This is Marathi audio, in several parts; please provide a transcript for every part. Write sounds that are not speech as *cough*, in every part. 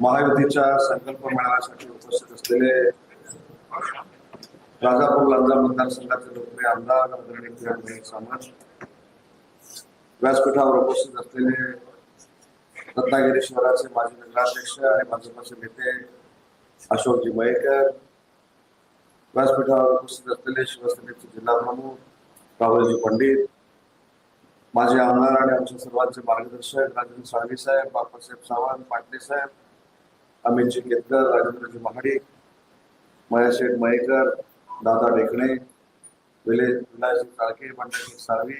महायुतीच्या संकल्प मेळाव्यासाठी उपस्थित असलेले राजापूर लांजा मतदारसंघाचे लोकप्रिय आमदार सामंत व्यासपीठावर उपस्थित असलेले रत्नागिरी शहराचे माजी नगराध्यक्ष आणि भाजपाचे नेते अशोकजी मयेकर व्यासपीठावर उपस्थित असलेले शिवसेनेचे जिल्हा प्रमुख राहुलजी पंडित माझे आमदार आणि आमच्या सर्वांचे मार्गदर्शक राजेंद्र साळवी साहेब बाबासाहेब सावंत पाटले साहेब अमितजी केतकर राजेंद्रजी महाडिक मयाशेठ मयेकर दादा ढेकणे विलेज विलासजी काळके बंडाजी साळवी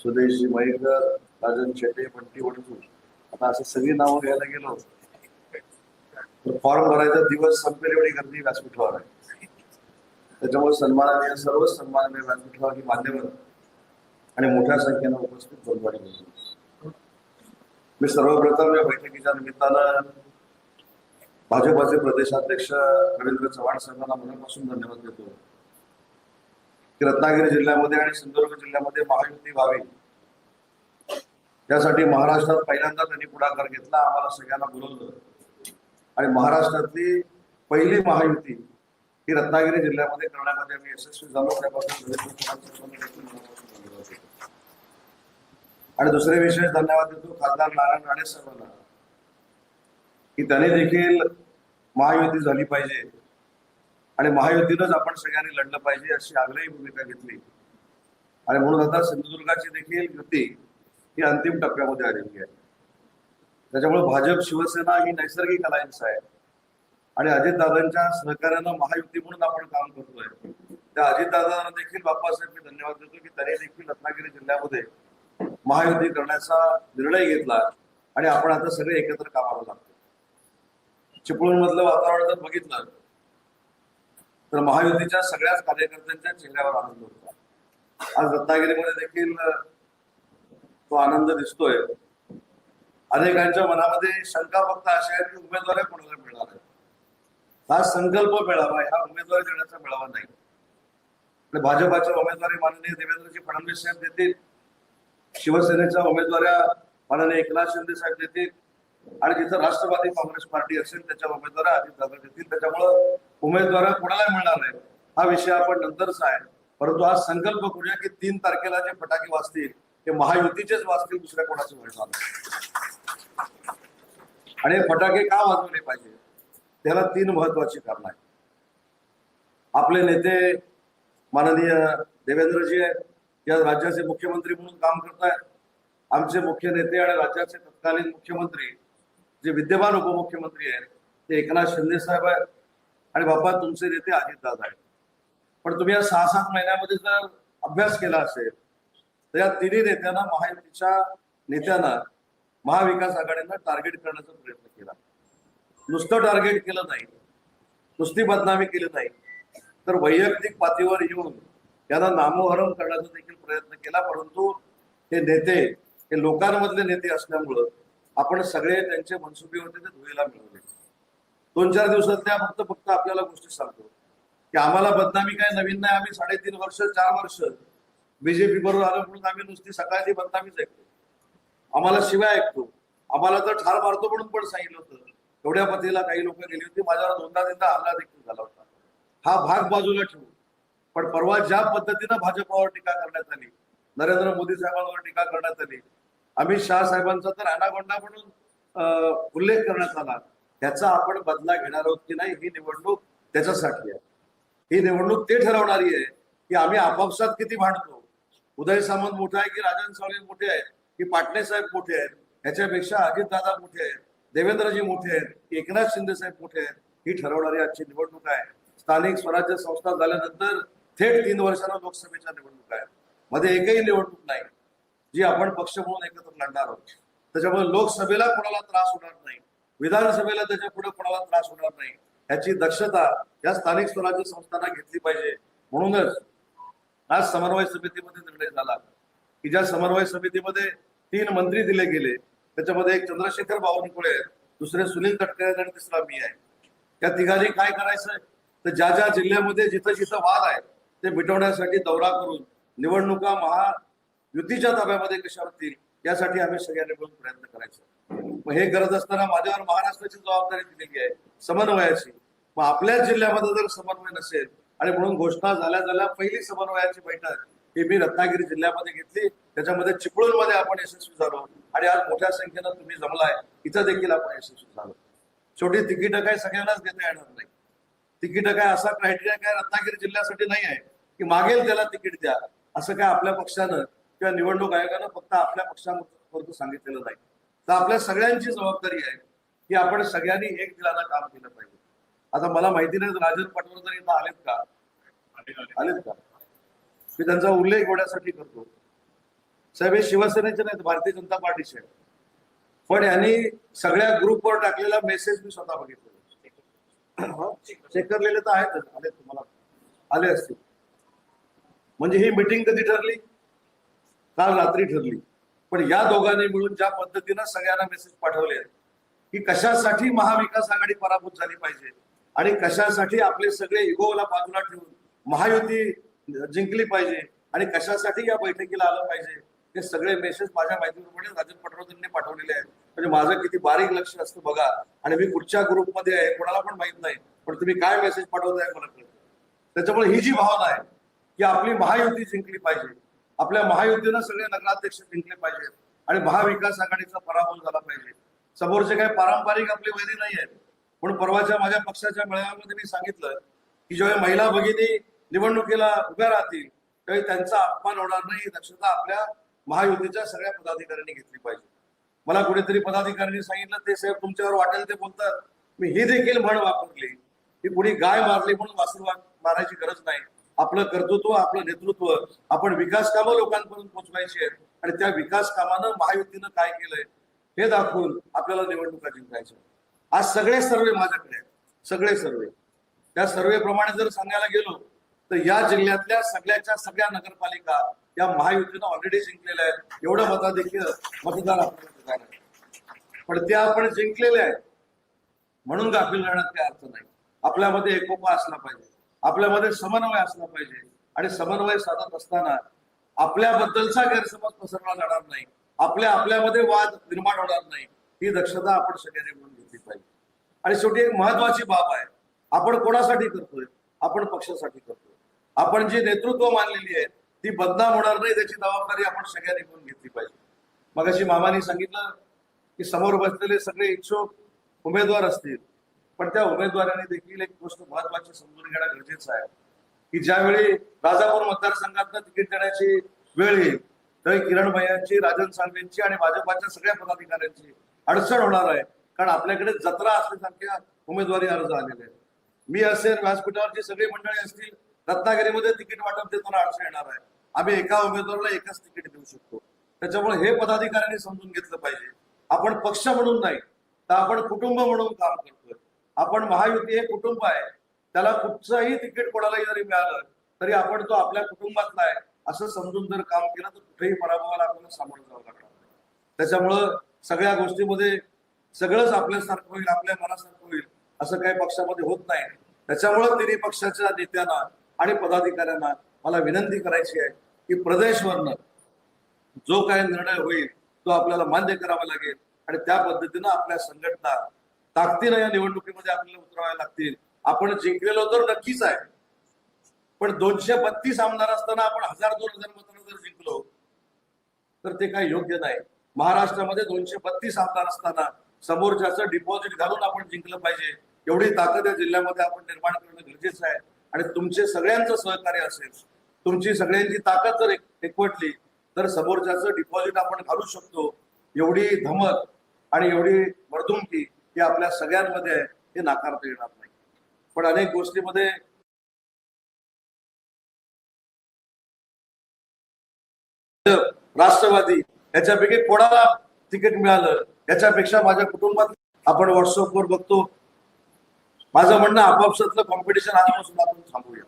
सुदेशजी मयेकर राजन शेटे बंटी वडसू आता असं सगळी नावं घ्यायला गेलो. तर फॉर्म भरायचा दिवस संपेल एवढी गर्दी व्यासपीठावर आहे. त्याच्यामुळे सन्माननीय सर्वच सन्माननीय व्यासपीठावर ही मान्यवर आणि मोठ्या संख्येनं उपस्थित बोलवाडी मी सर्वप्रथम या बैठकीच्या निमित्तानं भाजपाचे प्रदेशाध्यक्ष रवींद्र चव्हाण साहेबांना मनापासून धन्यवाद देतो. की रत्नागिरी जिल्ह्यामध्ये आणि सिंधुदुर्ग जिल्ह्यामध्ये महायुती व्हावी. त्यासाठी महाराष्ट्रात पहिल्यांदा त्यांनी पुढाकार घेतला आम्हाला सगळ्यांना बोलवलं. आणि महाराष्ट्रातली पहिली महायुती ही रत्नागिरी जिल्ह्यामध्ये करण्यामध्ये आम्ही यशस्वी झालो त्यापासून आणि दुसरे विशेष धन्यवाद देतो खासदार नारायण राणे साहेबांना. की त्याने देखील महायुती झाली पाहिजे. आणि महायुतीनंच आपण सगळ्यांनी लढलं पाहिजे अशी आग्रही भूमिका घेतली. आणि म्हणून आता सिंधुदुर्गाची देखील युती ही अंतिम टप्प्यामध्ये आलेली आहे. त्याच्यामुळे भाजप शिवसेना ही नैसर्गिक अलायन्स आहे. आणि अजितदादांच्या सहकार्यानं महायुती म्हणून आपण काम करतोय. त्या अजितदादांना देखील बाप्पासाहेब मी धन्यवाद देतो की त्यांनी देखील रत्नागिरी जिल्ह्यामध्ये महायुती करण्याचा निर्णय घेतला. आणि आपण आता सगळे एकत्र कामाला लागतो चिपळूण मधलं वातावरण जर बघितलं तर महायुतीच्या सगळ्याच कार्यकर्त्यांच्या चेहऱ्यावर आनंद होता. आज रत्नागिरीमध्ये देखील तो आनंद दिसतोय. अनेकांच्या मनामध्ये शंका फक्त अशा आहेत की उमेदवार कोणाला मिळणार आहे? हा संकल्प मिळावा हा उमेदवारी देण्याचा मिळावा नाही. आणि भाजपाच्या उमेदवारी माननीय देवेंद्रजी फडणवीस साहेब देतील. शिवसेनेच्या उमेदवाऱ्या माननीय एकनाथ शिंदे साहेब देतील. आणि जिथं राष्ट्रवादी काँग्रेस पार्टी असेल त्याच्या उमेदवार अजितदादा घेतील त्याच्यामुळं उमेदवार कोणाला मिळणार नाही. हा विषय आपण नंतरचा आहे. परंतु आज संकल्प करूया की तीन तारखेला जे फटाके वाजतील ते महायुतीचेच वाजतील दुसऱ्या कोणाचे मिळणार आणि फटाके का वाजवले पाहिजे? त्याला तीन महत्वाची कारण आहेत. आपले नेते माननीय देवेंद्रजी आहेत. या राज्याचे मुख्यमंत्री म्हणून काम करतायत. आमचे मुख्य नेते आणि राज्याचे तत्कालीन मुख्यमंत्री जे विद्यमान उपमुख्यमंत्री आहेत ते एकनाथ शिंदे साहेब आहेत आणि बाबा तुमचे नेते अजितदादा आहेत. पण तुम्ही या सहा सात महिन्यामध्ये जर अभ्यास केला असेल तर या तिन्ही नेत्यांना महायुतीच्या नेत्यांना महाविकास आघाडीनं टार्गेट करण्याचा प्रयत्न केला. नुसतं टार्गेट केलं नाही नुसती बदनामी केली नाही तर वैयक्तिक पातळीवर येऊन त्यांना नामोहरम करण्याचा देखील प्रयत्न केला परंतु हे नेते हे लोकांमधले नेते असल्यामुळं आपण सगळे त्यांचे मनसुबे होते ते धुळीला मिळवले दोन चार दिवसातल्या फक्त फक्त आपल्याला गोष्टी सांगतो. की आम्हाला बदनामी काय नवीन नाही आम्ही साडेतीन वर्ष चार वर्ष बीजेपी बरोबर आलो म्हणून आम्ही नुसती सकाळची बदनामीच ऐकतो. आम्हाला शिवाय ऐकतो. आम्हाला तर ठार मारतो म्हणून पण सांगितलं होतं. एवढ्या पतीला काही लोक गेली होती माझ्यावर दोनदा तीनदा हल्ला देखील झाला होता. हा भाग बाजूला ठेवू. पण परवा ज्या पद्धतीनं भाजपावर टीका करण्यात आली नरेंद्र मोदी साहेबांवर टीका करण्यात आली अमित शाह साहेबांचा तर अनागोंडा म्हणून उल्लेख करण्यात आला. त्याचा आपण बदला घेणार आहोत की नाही ही निवडणूक त्याच्यासाठी आहे. ही निवडणूक ते ठरवणारी आहे की आम्ही आपापसात किती भांडतो. उदय सामंत मोठा आहे की राजन सावळे मोठे आहेत की पाटणे साहेब मोठे आहेत ह्याच्यापेक्षा अजितदादा मोठे आहेत देवेंद्रजी मोठे आहेत एकनाथ शिंदे साहेब मोठे आहेत ही ठरवणारी आजची निवडणूक आहे. स्थानिक स्वराज्य संस्था झाल्यानंतर थेट तीन वर्षांना लोकसभेच्या निवडणूक आहेत. मध्ये एकही निवडणूक नाही. जी आपण पक्ष म्हणून एकत्र लढणार आहोत. त्याच्यामुळे लोकसभेला कोणाला त्रास होणार नाही. विधानसभेला त्याच्या पुढे कोणाला त्रास होणार नाही. याची दक्षता या स्थानिक स्वराज्य संस्थांना घेतली पाहिजे. म्हणूनच आज समन्वय समितीमध्ये निर्णय झाला. की ज्या समन्वय समितीमध्ये तीन मंत्री दिले गेले त्याच्यामध्ये एक चंद्रशेखर बावनकुळे आहेत दुसरे सुनील तटकरे आणि तिसरा मी आहे. त्या तिघांनी काय करायचं? तर ज्या ज्या जिल्ह्यामध्ये जिथं जिथं वाद आहे ते मिटवण्यासाठी दौरा करून निवडणुका महा युतीच्या ताब्यामध्ये कशा होतील यासाठी आम्ही सगळ्यांनी मिळून प्रयत्न करायचो. मग हे गरज असताना माझ्यावर महाराष्ट्राची जबाबदारी दिलेली आहे समन्वयाची. मग आपल्याच जिल्ह्यामध्ये जर समन्वय नसेल आणि म्हणून घोषणा झाल्या झाल्या पहिली समन्वयाची बैठक ही मी रत्नागिरी जिल्ह्यामध्ये घेतली. त्याच्यामध्ये चिपळूणमध्ये आपण यशस्वी झालो आणि आज मोठ्या संख्येनं तुम्ही जमलाय. इथं देखील आपण यशस्वी झालो. शेवटी तिकीट काय सगळ्यांनाच देता येणार नाही. तिकीट काय असा क्रायटेरिया काय रत्नागिरी जिल्ह्यासाठी नाही आहे की मागेल त्याला तिकीट द्या. असं काय आपल्या पक्षानं किंवा निवडणूक आयोगानं फक्त आपल्या पक्षापुरतं सांगितलेलं नाही. तर आपल्या सगळ्यांची जबाबदारी आहे की आपण सगळ्यांनी एक दिलानं काम केलं पाहिजे. आता मला माहिती नाही राजन पटवर्धन इथं आलेत का? आलेत का? मी त्यांचा उल्लेख होण्यासाठी करतो. साहेब हे शिवसेनेचे नाहीत भारतीय जनता पार्टीचे. आहेत पण यांनी सगळ्या ग्रुपवर टाकलेला मेसेज मी स्वतः बघितलेला चेक करलेले तर आहेतच आले तुम्हाला. आले असतील. म्हणजे ही मिटिंग कधी ठरली? काल रात्री ठरली. पण या दोघांनी मिळून ज्या पद्धतीनं सगळ्यांना मेसेज पाठवले की कशासाठी महाविकास आघाडी पराभूत झाली पाहिजे आणि कशासाठी आपले सगळे इगोला बाजूला ठेवून महायुती जिंकली पाहिजे आणि कशासाठी या बैठकीला आलं पाहिजे हे सगळे मेसेज माझ्या माहितीप्रमाणे राजन पटवर्धनने पाठवलेले आहेत. म्हणजे माझं किती बारीक लक्ष असतं बघा. आणि मी कुठच्या ग्रुपमध्ये आहे कोणाला पण माहीत नाही. पण तुम्ही काय मेसेज पाठवताय मला त्याच्यामुळे ही जी भावना आहे की आपली महायुती जिंकली पाहिजे. आपल्या महायुतीनं सगळे नगराध्यक्ष जिंकले पाहिजेत आणि महाविकास आघाडीचा पराभव झाला पाहिजे. समोरचे काही पारंपरिक आपले वैरी नाही आहेत पण परवाच्या माझ्या पक्षाच्या मेळाव्यामध्ये मी सांगितलं की जेव्हा महिला भगिनी निवडणुकीला उभ्या राहतील त्यावेळी त्यांचा अपमान होणार नाही ही दक्षता आपल्या महायुतीच्या सगळ्या पदाधिकाऱ्यांनी घेतली पाहिजे. मला कुठेतरी पदाधिकाऱ्यांनी सांगितलं ते साहेब तुमच्यावर वाटेल ते बोलतात. मी ही देखील म्हण वापरली. की कुणी गाय मारली म्हणून वासरू मारायची गरज नाही. आपलं कर्तृत्व आपलं नेतृत्व आपण विकास कामं लोकांपर्यंत पोहोचवायची आहेत. आणि त्या विकास कामानं महायुतीनं काय केलंय हे दाखवून आपल्याला निवडणुका जिंकायच्या आज सगळे सर्वे माझ्याकडे आहेत. सगळे सर्वे. त्या सर्वे प्रमाणे जर सांगायला गेलो तर या जिल्ह्यातल्या सगळ्याच्या सगळ्या नगरपालिका या महायुतीनं ऑलरेडी जिंकलेल्या आहेत. एवढं मता देखील मतदार आपल्याला पण त्या आपण जिंकलेल्या आहेत. म्हणून गाफील राहण्यात काही अर्थ नाही. आपल्यामध्ये एकोपा असला पाहिजे. आपल्यामध्ये समन्वय असला पाहिजे. आणि समन्वय साधत असताना आपल्याबद्दलचा गैरसमज पसरला जाणार नाही. आपल्या आपल्यामध्ये वाद निर्माण होणार नाही. ही दक्षता आपण सगळ्यांनी म्हणून घेतली पाहिजे. आणि शेवटी एक महत्वाची बाब आहे. आपण कोणासाठी करतोय? आपण पक्षासाठी करतोय. आपण जी नेतृत्व मानलेली आहे ती बदनाम होणार नाही त्याची जबाबदारी आपण सगळ्यांनी म्हणून घेतली पाहिजे. मग अशी मामाने सांगितलं की समोर बसलेले सगळे इच्छुक उमेदवार असतील. पण त्या उमेदवारांनी देखील एक गोष्ट महत्वाची समजून घेणं गरजेचं आहे. की ज्यावेळी राजापूर मतदारसंघातनं तिकीट देण्याची वेळ येईल त्यावेळी किरण भैयांची राजन साळवेंची आणि भाजपाच्या सगळ्या पदाधिकाऱ्यांची अडचण होणार आहे. कारण आपल्याकडे जत्रा असल्यासारख्या उमेदवारी अर्ज आलेले आहेत. मी असेल व्यासपीठावरची सगळी मंडळी असतील रत्नागिरीमध्ये तिकीट वाटप देताना अडचण येणार आहे. आम्ही एका उमेदवाराला एकच तिकीट देऊ शकतो. त्याच्यामुळे हे पदाधिकाऱ्यांनी समजून घेतलं पाहिजे. आपण पक्ष म्हणून नाही तर आपण कुटुंब म्हणून काम करतोय. आपण महायुती हे कुटुंब आहे. त्याला कुठचंही तिकीट कोणालाही जरी मिळालं तरी आपण तो आपल्या कुटुंबातला आहे. असं समजून जर काम केलं तर कुठेही पराभवाला आपल्याला सामोरं जावं लागणार त्याच्यामुळं सगळ्या गोष्टीमध्ये सगळंच आपल्यासारखं होईल आपल्या मनासारखं होईल असं काही पक्षामध्ये होत नाही. त्याच्यामुळं तिन्ही पक्षाच्या नेत्यांना आणि पदाधिकाऱ्यांना मला विनंती करायची आहे की प्रदेशवरनं जो काही निर्णय होईल तो आपल्याला मान्य करावा लागेल आणि त्या पद्धतीनं आपल्या संघटना ताकदीनं या निवडणुकीमध्ये आपल्याला उतरवायला लागतील. आपण जिंकलेलो तर नक्कीच आहे. पण दोनशे बत्तीस आमदार असताना आपण हजार दोन हजार मतांना जर जिंकलो तर ते काही योग्य नाही. महाराष्ट्रामध्ये दोनशे बत्तीस आमदार असताना समोरच्याचं डिपॉझिट घालून आपण जिंकलं पाहिजे. एवढी ताकद या जिल्ह्यामध्ये आपण निर्माण करणं गरजेचं आहे. आणि तुमचे सगळ्यांचं सहकार्य असेल तुमची सगळ्यांची ताकद जर एकवटली तर समोरच्याचं डिपॉझिट आपण घालू शकतो. एवढी धमक आणि एवढी मर्दुमकी हे आपल्या सगळ्यांमध्ये आहे हे नाकारता येणार नाही. पण अनेक गोष्टीमध्ये राष्ट्रवादी याच्यापैकी कोणाला तिकीट मिळालं? याच्यापेक्षा माझ्या कुटुंबात आपण व्हॉट्सअपवर बघतो. माझं म्हणणं आपापसातलं कॉम्पिटिशन आजपासून आपण थांबूया.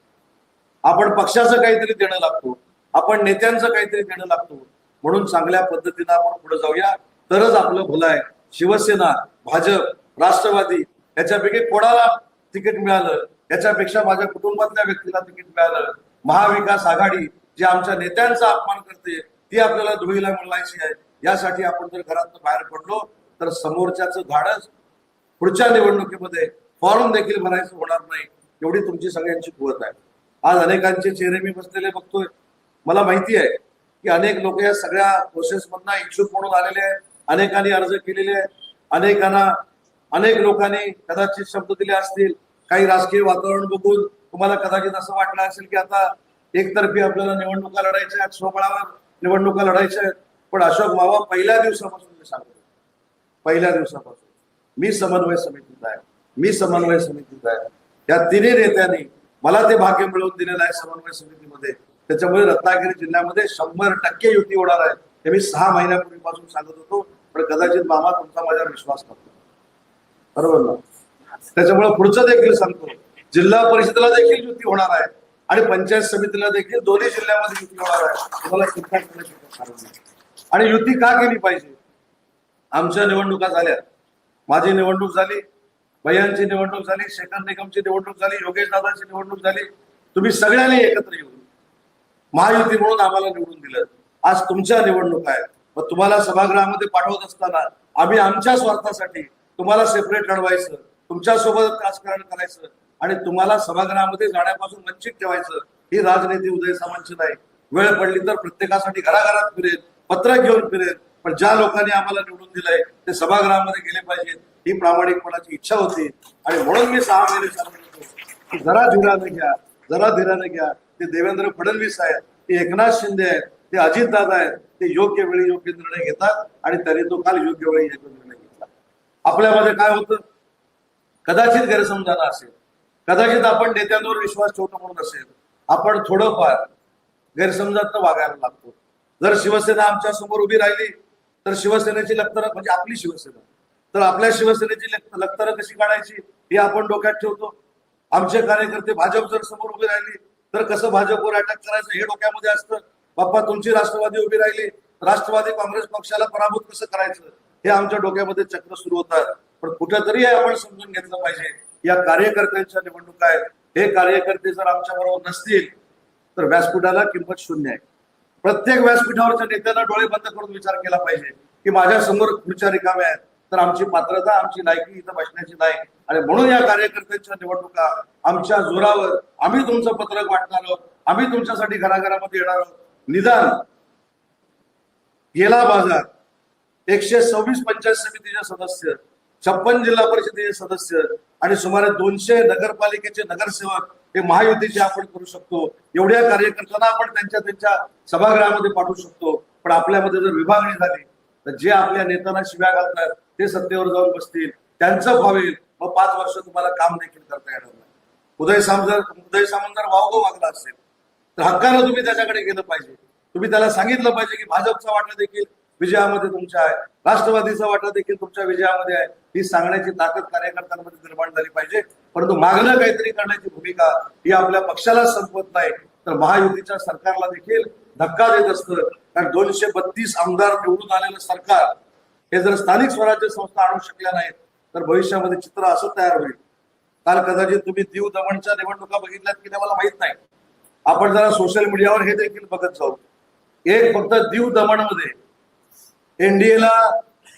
आपण पक्षाचं काहीतरी देणं लागतो. आपण नेत्यांचं काहीतरी देणं लागतो. म्हणून चांगल्या पद्धतीनं आपण पुढे जाऊया. तरच आपलं भलं आहे. शिवसेना भाजप राष्ट्रवादी याच्यापैकी कोणाला तिकीट मिळालं? याच्यापेक्षा माझ्या कुटुंबातल्या व्यक्तीला तिकीट मिळालं. महाविकास आघाडी जी आमच्या नेत्यांचा अपमान करते ती आपल्याला धुळीला मिळवायची आहे. यासाठी आपण जर घरात बाहेर पडलो तर समोरच्याचं धाडस पुढच्या निवडणुकीमध्ये फॉर्म देखील भरायचं होणार नाही एवढी तुमची सगळ्यांची कुवत आहे. आज अनेकांचे चेहरे मी बसलेले बघतोय. मला माहिती आहे की अनेक लोक या सगळ्या प्रोसेस मधनं इच्छुक म्हणून आलेले आहेत. अनेकांनी अर्ज केलेले आहेत. अनेकांना अनेक लोकांनी कदाचित शब्द दिले असतील. काही राजकीय वातावरण बघून तुम्हाला कदाचित असं वाटलं असेल की आता एकतर्फी आपल्याला निवडणुका लढायच्या आहेत स्वबळावर निवडणुका लढायच्या आहेत. पण अशोक मावा पहिल्या दिवसापासून मी सांगतो. पहिल्या दिवसापासून. मी समन्वय समितीत आहे. मी समन्वय समितीत आहे. या तिन्ही नेत्यांनी मला ते भाग्य मिळवून दिलेलं आहे समन्वय समितीमध्ये. त्याच्यामुळे रत्नागिरी जिल्ह्यामध्ये शंभर टक्के युती होणार आहे. हे मी सहा महिन्यापूर्वीपासून सांगत होतो. पण कदाचित मामा तुमचा माझ्यावर विश्वास करतो. बरोबर ना? त्याच्यामुळे पुढचं देखील सांगतो. जिल्हा परिषदेला देखील युती होणार आहे आणि पंचायत समितीला देखील दोन्ही जिल्ह्यामध्ये युती होणार आहे. तुम्हाला चिंता करण्याची कारण आणि युती का केली पाहिजे? आमच्या निवडणुका झाल्या. माझी निवडणूक झाली भैयांची निवडणूक झाली शेखर निगमची निवडणूक झाली योगेश दादाची निवडणूक झाली. तुम्ही सगळ्यांनी एकत्र येऊन महायुती म्हणून आम्हाला निवडून दिलं. आज तुमच्या निवडणुका आहेत. मग तुम्हाला सभागृहामध्ये पाठवत असताना आम्ही आमच्या स्वार्थासाठी तुम्हाला सेपरेट लढवायचं तुमच्यासोबत राजकारण करायचं आणि तुम्हाला सभागृहामध्ये जाण्यापासून वंचित ठेवायचं ही राजनीती उदय सामांची नाही. वेळ पडली तर प्रत्येकासाठी घराघरात फिरेल पत्र घेऊन फिरेल पण ज्या लोकांनी आम्हाला निवडून दिलंय ते सभागृहामध्ये गेले पाहिजेत ही प्रामाणिकपणाची इच्छा होती? आणि म्हणून मी सहा महिने सांगितलं जरा धीराने घ्या जरा धीराने घ्या. ते देवेंद्र फडणवीस आहेत ते एकनाथ शिंदे आहेत ते अजितदादा आहेत ते योग्य वेळी योग्य निर्णय घेतात आणि तरी तो काल योग्य वेळी योग्य निर्णय घेतला. आपल्यामध्ये काय होतं? कदाचित गैरसमजाना असेल. कदाचित आपण नेत्यांवर विश्वास ठेवतो म्हणून असेल. आपण थोडंफार गैरसमजात वागायला लागतो. जर शिवसेना आमच्यासमोर उभी राहिली तर शिवसेनेची लक्तरं म्हणजे आपली शिवसेना तर आपल्या शिवसेनेची लक- लक्तरं कशी काढायची हे आपण डोक्यात ठेवतो. आमचे कार्यकर्ते भाजप जर समोर उभी राहिली तर कसं भाजपवर अटॅक करायचं हे डोक्यामध्ये असतं. बाप्पा तुमची राष्ट्रवादी उभी राहिली. राष्ट्रवादी काँग्रेस पक्षाला पराभूत कसं करायचं? हे आमच्या डोक्यामध्ये चक्र सुरू होतात. पण कुठेतरी हे आपण समजून घेतलं पाहिजे या कार्यकर्त्यांच्या निवडणुका आहेत. हे कार्यकर्ते जर आमच्या बरोबर नसतील तर व्यासपीठाला किंमत शून्य आहे. प्रत्येक व्यासपीठावरच्या नेत्यांना डोळे बंद करून विचार केला पाहिजे की माझ्यासमोर खुर्च्या रिकाम्या आहेत. तर आमची पात्रता आमची लायकी इथं बसण्याची नाही. आणि म्हणून या कार्यकर्त्यांच्या निवडणुका आमच्या जोरावर आम्ही तुमचं पत्रक वाटणार आहोत. आम्ही तुमच्यासाठी घराघरामध्ये येणार आहोत. निदान. गेला बाजार. एकशे सव्वीस पंचायत समितीचे सदस्य छप्पन जिल्हा परिषदेचे सदस्य आणि सुमारे दोनशे नगरपालिकेचे नगरसेवक हे महायुतीचे आपण करू शकतो. एवढ्या कार्यकर्त्यांना आपण त्यांच्या त्यांच्या सभागृहामध्ये पाठवू शकतो. पण आपल्यामध्ये जर विभागणी झाली तर जे आपल्या नेत्यांना शिव्या घालतात ते सत्तेवर जाऊन बसतील. त्यांचं व्हावेल. मग पाच वर्ष तुम्हाला काम देखील करता येणार नाही. उदय सामंत उदय सामंत जर वावगो मागला असेल तर हक्कानं तुम्ही त्याच्याकडे गेलं पाहिजे. तुम्ही त्याला सांगितलं पाहिजे की भाजपचा वाटा देखील विजयामध्ये तुमच्या आहे. राष्ट्रवादीचा वाटा देखील तुमच्या विजयामध्ये आहे. ही सांगण्याची ताकद कार्यकर्त्यांमध्ये निर्माण झाली पाहिजे. परंतु मागणं काहीतरी करण्याची भूमिका ही आपल्या पक्षाला संपवत नाही. तर महायुतीच्या सरकारला देखील धक्का देत असतं. कारण दोनशे बत्तीस आमदार निवडून आलेलं सरकार हे जर स्थानिक स्वराज्य संस्था आणू शकल्या नाहीत तर भविष्यामध्ये चित्र असं तयार होईल. काल कदाचित तुम्ही दीव दमणच्या निवडणुका बघितल्यात की मला माहीत नाही. आपण जरा सोशल मीडियावर हे देखील बघत जाऊ. एक फक्त दीव दमणमध्ये एनडीएला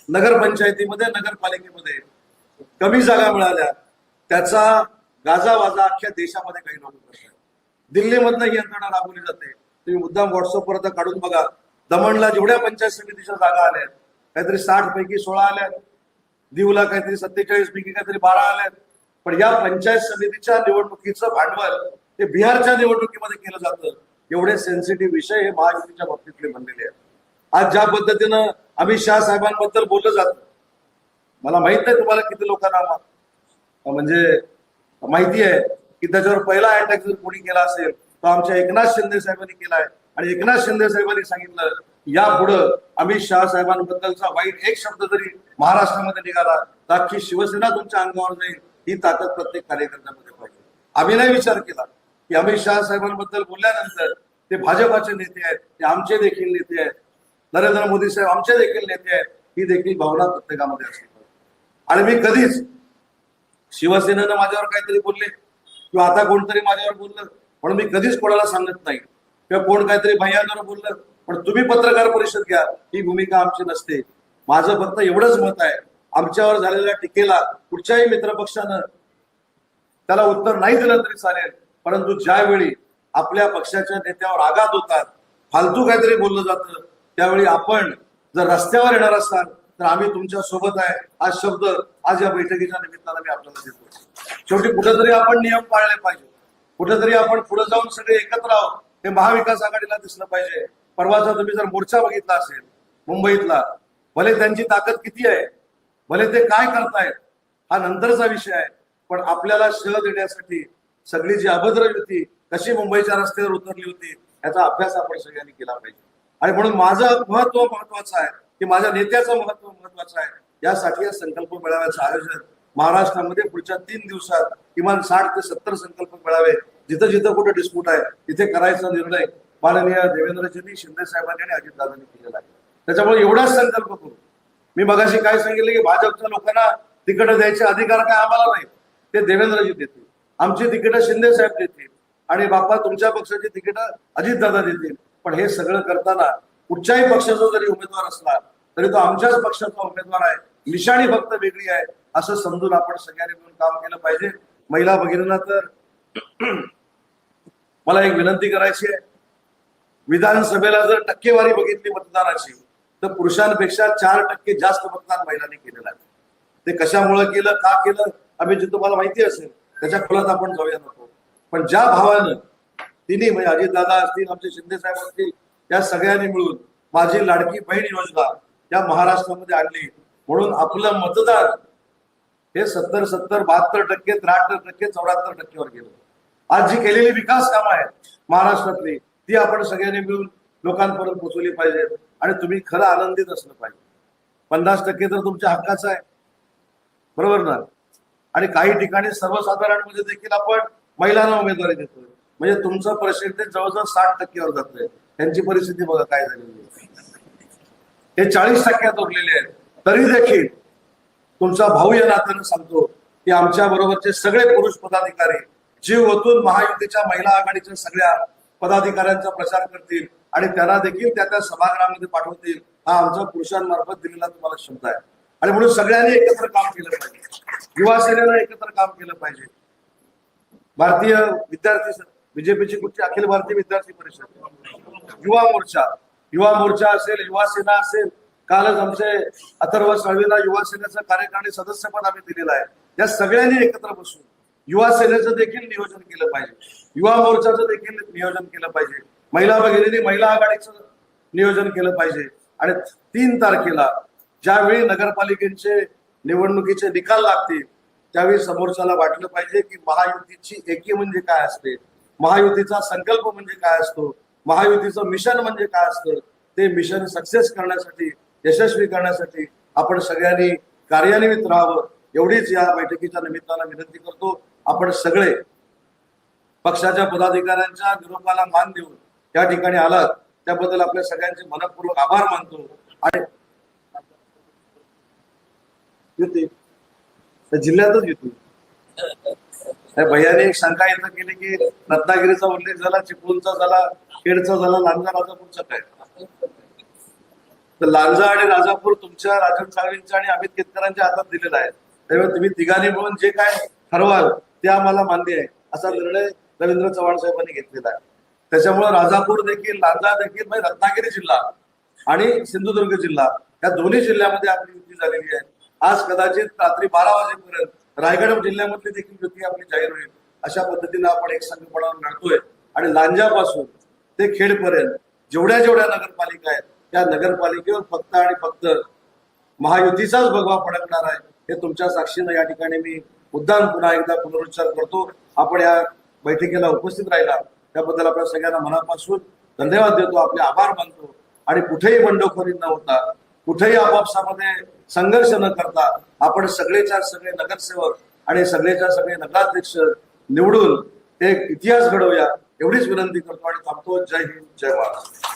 नगरपंचायतीमध्ये नगरपालिकेमध्ये कमी जागा मिळाल्या. त्याचा गाजावाजा अख्ख्या देशामध्ये काही लोक करतात. दिल्लीमधनं ही यंत्रणा राबवली जाते. तुम्ही मुद्दाम व्हॉट्सअपवर आता काढून बघा. दमणला जेवढ्या पंचायत समितीच्या जागा आल्या काहीतरी साठ पैकी सोळा आल्यात दीवला काहीतरी सत्तेचाळीस पैकी काहीतरी बारा आल्यात पण या पंचायत समितीच्या निवडणुकीचं भांडवल ते बिहारच्या निवडणुकीमध्ये केलं जातं. एवढे सेन्सिटिव्ह विषय हे महायुतीच्या बाबतीतले बनलेले आहेत. आज ज्या पद्धतीनं अमित शहा साहेबांबद्दल बोललं जात मला माहीत नाही तुम्हाला किती लोकांना म्हणजे माहिती आहे की त्याच्यावर पहिला अटॅक जर कोणी केला असेल तो आमच्या एकनाथ शिंदे साहेबांनी केलाय आणि एकनाथ शिंदे साहेबांनी सांगितलं या पुढं अमित शहा साहेबांबद्दलचा वाईट एक शब्द जरी महाराष्ट्रामध्ये निघाला तर अख्खी शिवसेना तुमच्या अंगावर जाईल. ही ताकद प्रत्येक कार्यकर्त्यामध्ये पाहिजे. आम्ही नाही विचार केला. की अमित शहा साहेबांबद्दल बोलल्यानंतर ते भाजपाचे नेते आहेत ते आमचे देखील नेते आहेत. नरेंद्र मोदी साहेब आमचे देखील नेते आहेत ही देखील भावना प्रत्येकामध्ये असली आणि मी कधीच शिवसेनेनं माझ्यावर काहीतरी बोलले किंवा आता कोणतरी माझ्यावर बोललं म्हणून मी कधीच कोणाला सांगत नाही. किंवा कोण काहीतरी भैयांवर बोललं पण तुम्ही पत्रकार परिषद घ्या ही भूमिका आमची नसते. माझं फक्त एवढंच मत आहे आमच्यावर झालेल्या टीकेला कुठच्याही मित्रपक्षानं त्याला उत्तर नाही दिलं तरी चालेल परंतु ज्यावेळी आपल्या पक्षाच्या नेत्यावर आघात होतात फालतू काहीतरी बोललं जातं त्यावेळी आपण जर रस्त्यावर येणार असाल तर आम्ही तुमच्यासोबत आहे. हा शब्द आज या बैठकीच्या निमित्तानं मी आपल्याला देतो. शेवटी कुठेतरी आपण नियम पाळले पाहिजे. कुठेतरी आपण पुढे जाऊन सगळे एकत्र आहोत हे महाविकास आघाडीला दिसलं पाहिजे. परवाचा तुम्ही जर मोर्चा बघितला असेल मुंबईतला भले त्यांची ताकद किती आहे भले ते काय करतायत हा नंतरचा विषय आहे. पण आपल्याला शह देण्यासाठी सगळी जी अभद्र युती कशी मुंबईच्या रस्त्यावर उतरली होती याचा अभ्यास आपण सगळ्यांनी केला पाहिजे. आणि म्हणून माझं महत्त्व महत्वाचं आहे की माझ्या नेत्याचं महत्त्व महत्वाचं आहे यासाठी या संकल्प मेळाव्याचं आयोजन महाराष्ट्रामध्ये पुढच्या तीन दिवसात किमान साठ ते सत्तर संकल्प मेळावे जिथं जिथं कुठे डिस्प्यूट आहे तिथे करायचा निर्णय माननीय देवेंद्रजींनी शिंदे साहेबांनी आणि अजितदादांनी केलेला आहे. त्याच्यामुळे एवढाच संकल्प करू. मी मगाशी काय सांगितलं की भाजपच्या लोकांना तिकडे द्यायचे अधिकार काय आम्हाला नाही ते देवेंद्रजी देतील. आमची तिकीट शिंदे साहेब देतील आणि बाप्पा तुमच्या पक्षाची तिकीटं अजितदादा देतील. पण हे सगळं करताना कुठच्याही पक्षाचा जरी उमेदवार असला तरी तो आमच्याच पक्षाचा उमेदवार आहे. निशाणी फक्त वेगळी आहे असं समजून आपण सगळ्यांनी मिळून काम केलं पाहिजे. महिला भगिनींना तर *clears throat* मला एक विनंती करायची आहे. विधानसभेला जर टक्केवारी बघितली मतदानाची तर पुरुषांपेक्षा चार टक्के जास्त मतदान महिलांनी केलेलं आहे. ते कशामुळे केलं का केलं आम्ही तुम्हाला माहिती असेल. त्याच्या खोलात आपण जाऊया नको. पण ज्या भावानं तिने म्हणजे अजितदादा असतील आमचे शिंदे साहेब असतील या सगळ्यांनी मिळून माझी लाडकी बहीण योजना या महाराष्ट्रामध्ये आणली. म्हणून आपलं मतदार हे सत्तर सत्तर बहात्तर टक्के त्र्याहत्तर टक्के चौऱ्याहत्तर टक्केवर गेलं. आज जी केलेली विकास कामं आहेत महाराष्ट्रातली ती आपण सगळ्यांनी मिळून लोकांपर्यंत पोहोचवली पाहिजेत. आणि तुम्ही खरं आनंदित असलं पाहिजे. पन्नास टक्के तर तुमच्या हक्काचं आहे. बरोबर ना? आणि काही ठिकाणी सर्वसाधारण म्हणजे देखील आपण महिलांना उमेदवारी देतोय. म्हणजे तुमचं पर्सेंटेज जवळजवळ साठ टक्क्यावर जातोय. त्यांची परिस्थिती बघा काय झालेली आहे. हे चाळीस टक्क्यात उरलेले आहेत. तरी देखील तुमचा भाऊ या नात्यानं सांगतो की आमच्या बरोबरचे सगळे पुरुष पदाधिकारी जीव ओतून महायुतीच्या महिला आघाडीच्या सगळ्या पदाधिकाऱ्यांचा प्रचार करतील आणि त्यांना देखील त्या त्या सभागृहामध्ये पाठवतील. हा आमचा पुरुषांमार्फत दिलेला तुम्हाला शब्द आहे. आणि म्हणून सगळ्यांनी एकत्र काम केलं पाहिजे. युवा सेनेनं एकत्र काम केलं पाहिजे. भारतीय विद्यार्थी बीजेपीची कुठची अखिल भारतीय विद्यार्थी परिषद? युवा मोर्चा. युवा मोर्चा असेल युवा सेना असेल कालच आमचे अथर्व साळवीला युवा सेनेचं कार्यकारिणी सदस्यपद आम्ही दिलेलं आहे. या सगळ्यांनी एकत्र बसून युवा सेनेचं देखील नियोजन केलं पाहिजे. युवा मोर्चाचं देखील नियोजन केलं पाहिजे. महिला भगिनींनी महिला आघाडीचं नियोजन केलं पाहिजे. आणि तीन तारखेला ज्यावेळी नगरपालिकेचे निवडणुकीचे निकाल लागतील त्यावेळी समोरच्याला वाटलं पाहिजे की महायुतीची एकी म्हणजे काय असते? महायुतीचा संकल्प म्हणजे काय असतो? महायुतीचं मिशन म्हणजे काय असतं? ते मिशन सक्सेस करण्यासाठी यशस्वी करण्यासाठी आपण सगळ्यांनी कार्यान्वित राहावं. एवढीच या बैठकीच्या निमित्तानं विनंती करतो. आपण सगळे पक्षाच्या पदाधिकाऱ्यांच्या निरोपाला मान देऊन या ठिकाणी आलात. त्याबद्दल आपल्या सगळ्यांचे मनपूर्वक आभार मानतो आणि युती जिल्ह्यातच युती भैयाने एक शंका येत केली की रत्नागिरीचा उल्लेख झाला चिपळूणचा झाला खेडचा झाला लांजा राजापूरचा काय? तर लांजा आणि राजापूर तुमच्या राजन साळवींच्या आणि अमित केतकरांच्या हातात दिलेला आहे. त्यामुळे तुम्ही तिघांनी मिळून जे काय ठरवाल ते आम्हाला मान्य आहे. असा निर्णय रवींद्र चव्हाण साहेबांनी घेतलेला आहे. त्याच्यामुळे राजापूर देखील लांजा देखील म्हणजे रत्नागिरी जिल्हा आणि सिंधुदुर्ग जिल्हा या दोन्ही जिल्ह्यामध्ये आपली युती झालेली आहे. आज कदाचित रात्री बारा वाजेपर्यंत रायगड जिल्ह्यामधली देखील युती आपली जाहीर होईल. अशा पद्धतीने आपण एक संघपणावर लढतोय आणि लांजापासून ते खेडपर्यंत जेवढ्या जेवढ्या नगरपालिका आहेत त्या नगरपालिकेवर फक्त आणि फक्त महायुतीचाच भगवा फडकणार आहे हे तुमच्या साक्षीनं या ठिकाणी मी मुद्दाम पुन्हा एकदा पुनरुच्चार करतो. आपण या बैठकीला उपस्थित राहिला त्याबद्दल आपल्या सगळ्यांना मनापासून धन्यवाद देतो. आपले आभार मानतो. आणि कुठेही बंडखोरी न होता कुठेही आपापसामध्ये संघर्ष न करता आपण सगळेच्या सगळे नगरसेवक आणि सगळेच्या सगळे नगराध्यक्ष निवडून एक इतिहास घडवूया एवढीच विनंती करतो आणि थांबतो. जय हिंद जय महाराष्ट्र